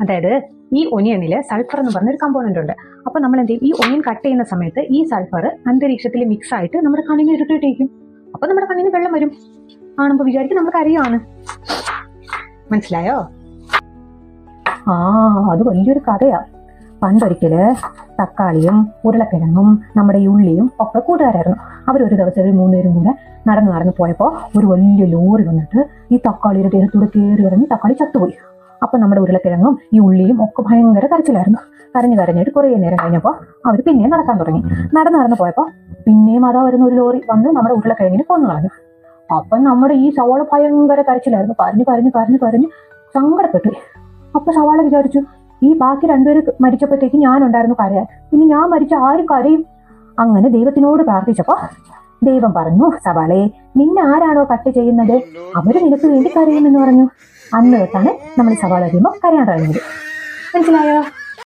അതായത് ഈ ഒനിയനിൽ സൾഫർ എന്ന് പറഞ്ഞൊരു കമ്പോണന്റ് ഉണ്ട്. അപ്പൊ നമ്മൾ എന്ത് ഈ ഒനിയൻ കട്ട് ചെയ്യുന്ന സമയത്ത് ഈ സൾഫർ അന്തരീക്ഷത്തിൽ മിക്സ് ആയിട്ട് നമ്മുടെ കണ്ണിന് ഇരുട്ടിട്ടേക്കും അപ്പൊ നമ്മുടെ കണ്ണിന് വെള്ളം വരും. കാണുമ്പോ വിചാരിക്കും നമുക്ക് അറിയാണ്. മനസ്സിലായോ? ആ അത് വലിയൊരു കഥയാ. പണ്ടൊരിക്കൽ തക്കാളിയും ഉരുളക്കിഴങ്ങും നമ്മുടെ ഉള്ളിയും ഒക്കെ കൂട്ടുകാരായിരുന്നു. അവരൊരു ദിവസം ഒരു മൂന്നുപേരും കൂടെ നടന്നു നടന്നു പോയപ്പോൾ ഒരു വലിയ ലോറി വന്നിട്ട് ഈ തക്കാളിയുടെ ദേഹത്തൂടെ കയറി ഇറങ്ങി തക്കാളി ചത്തുപോയി. അപ്പം നമ്മുടെ ഉരുളക്കിഴങ്ങും ഈ ഉള്ളിയും ഒക്കെ ഭയങ്കര കരച്ചിലായിരുന്നു. കരഞ്ഞു കരഞ്ഞിട്ട് കുറേ നേരം കഴിഞ്ഞപ്പോൾ അവർ പിന്നെയും നടക്കാൻ തുടങ്ങി. നടന്നു നടന്നു പോയപ്പോൾ പിന്നെയും അതാ വരുന്ന ഒരു ലോറി വന്ന് നമ്മുടെ ഉരുളക്കിഴങ്ങിനെ കൊന്നു കളഞ്ഞു. അപ്പം നമ്മുടെ ഈ സവാള ഭയങ്കര കരച്ചിലായിരുന്നു. കരഞ്ഞു കരഞ്ഞു കരഞ്ഞു കരഞ്ഞു സങ്കടപ്പെട്ടു. അപ്പൊ സവാള വിചാരിച്ചു ഈ ബാക്കി രണ്ടുപേര് മരിച്ചപ്പോഴത്തേക്ക് ഞാനുണ്ടായിരുന്നു കരയാൻ. ഇനി ഞാൻ മരിച്ച ആരും കരയും. അങ്ങനെ ദൈവത്തിനോട് പ്രാർത്ഥിച്ചപ്പോ ദൈവം പറഞ്ഞു സവാളെ നിന്നെ ആരാണോ കട്ട് ചെയ്യുന്നത്? അവർ നിനക്ക് വേണ്ടി കരയുമെന്ന് പറഞ്ഞു. അന്ന് തൊട്ടാണ് നമ്മൾ സവാള അറിയുമ്പോൾ കരയാൻ തുടങ്ങിയത്. മനസ്സിലായോ?